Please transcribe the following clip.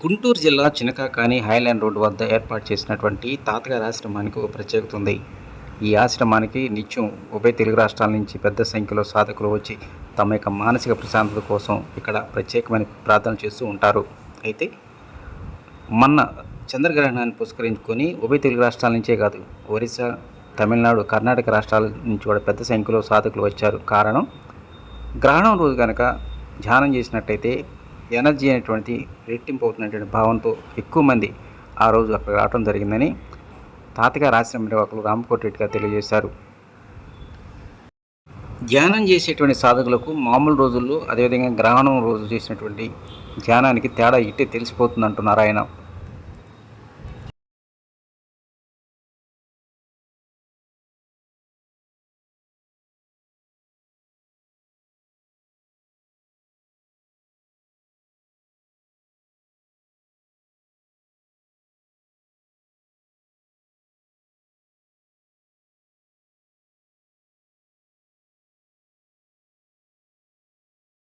గుంటూరు జిల్లా Chinakakani Highland road వద్ద ఏర్పాటు చేసినటువంటి తాతగారి ఆశ్రమానికి ఒక ప్రత్యేకత ఉంది. ఈ ఆశ్రమానికి నిత్యం ఉభయ తెలుగు రాష్ట్రాల నుంచి పెద్ద సంఖ్యలో సాధకులు వచ్చి తమ యొక్క మానసిక ప్రశాంతత కోసం ఇక్కడ ప్రత్యేకమైన ప్రార్థన చేస్తూ ఉంటారు. అయితే మొన్న చంద్రగ్రహణాన్ని పురస్కరించుకొని ఉభయ తెలుగు రాష్ట్రాల నుంచే కాదు ఒరిస్సా తమిళనాడు కర్ణాటక రాష్ట్రాల నుంచి కూడా పెద్ద సంఖ్యలో సాధకులు వచ్చారు. కారణం గ్రహణం రోజు కనుక ధ్యానం చేసినట్టయితే ఎనర్జీ అనేటువంటి రెట్టింపు అవుతున్నటువంటి భావంతో ఎక్కువ మంది ఆ రోజు అక్కడ రావడం జరిగిందని తాతగా ఆశ్రమ నిర్వాహకులు రామకోటి రెడ్డి గారు తెలియజేశారు. ధ్యానం చేసేటువంటి సాధకులకు మామూలు రోజుల్లో అదేవిధంగా గ్రహణం రోజు చేసినటువంటి ధ్యానానికి తేడా ఇట్టే తెలిసిపోతుంది అంటున్నారు ఆయన.